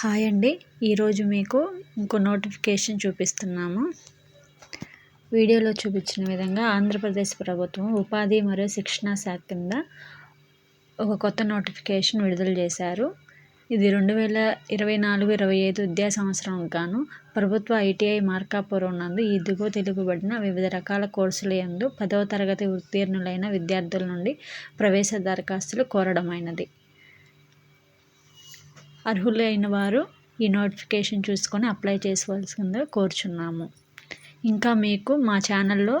Hi అండి. ఈరోజు మీకు ఇంకో నోటిఫికేషన్ చూపిస్తున్నాము. వీడియోలో చూపించిన విధంగా ఆంధ్రప్రదేశ్ ప్రభుత్వం ఉపాధి మరియు శిక్షణ శాఖ కింద ఒక కొత్త నోటిఫికేషన్ విడుదల చేశారు. ఇది రెండు వేల ఇరవై నాలుగు ఇరవై ఐదు విద్యా సంవత్సరం గాను ప్రభుత్వ ఐటీఐ మార్కాపురం నందు ఈ దిగువ తెలుగుబడిన వివిధ రకాల కోర్సుల యందు పదవ తరగతి ఉత్తీర్ణులైన విద్యార్థుల నుండి ప్రవేశ దరఖాస్తులు కోరడమైనది. అర్హులైన వారు ఈ నోటిఫికేషన్ చూసుకొని అప్లై చేసుకోవాల్సిందిగా కోరుచున్నాము. ఇంకా మీకు మా ఛానల్లో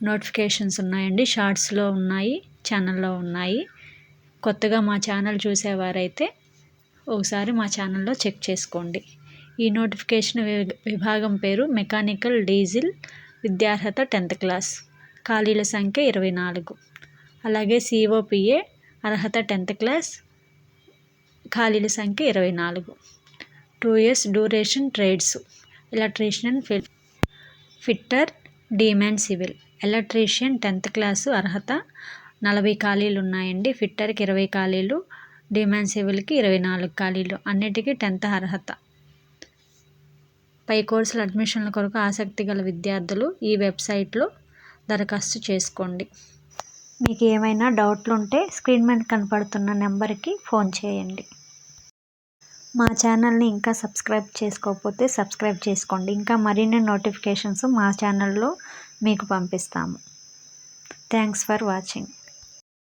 నోటిఫికేషన్స్ ఉన్నాయండి. షార్ట్స్లో ఉన్నాయి ఛానల్లో ఉన్నాయి. కొత్తగా మా ఛానల్ చూసేవారైతే ఒకసారి మా ఛానల్లో చెక్ చేసుకోండి. ఈ నోటిఫికేషన్ విభాగం పేరు మెకానికల్ డీజిల్ విద్యార్హత టెన్త్ క్లాస్ ఖాళీల సంఖ్య ఇరవై నాలుగు. అలాగే సిఓపిఏ అర్హత టెన్త్ క్లాస్ ఖాళీల సంఖ్య ఇరవై నాలుగు. Two years duration trades electrician fill fitter డీమ్యాన్ civil electrician tenth class అర్హత. నలభై ఖాళీలు ఉన్నాయండి. ఫిట్టర్కి ఇరవై ఖాళీలు డిమాండ్ సివిల్కి ఇరవై నాలుగు ఖాళీలు. అన్నిటికీ టెన్త్ అర్హత. పై కోర్సుల అడ్మిషన్ల కొరకు ఆసక్తి గల విద్యార్థులు ఈ వెబ్సైట్లో దరఖాస్తు చేసుకోండి. మీకు ఏమైనా డౌట్లు ఉంటే స్క్రీన్ మీద కనపడుతున్న నెంబర్కి ఫోన్ చేయండి. మా ఛానల్ని ఇంకా సబ్స్క్రైబ్ చేసుకోకపోతే సబ్స్క్రైబ్ చేసుకోండి. ఇంకా మరిన్ని నోటిఫికేషన్స్ మా ఛానల్లో మీకు పంపిస్తాము. Thanks for watching.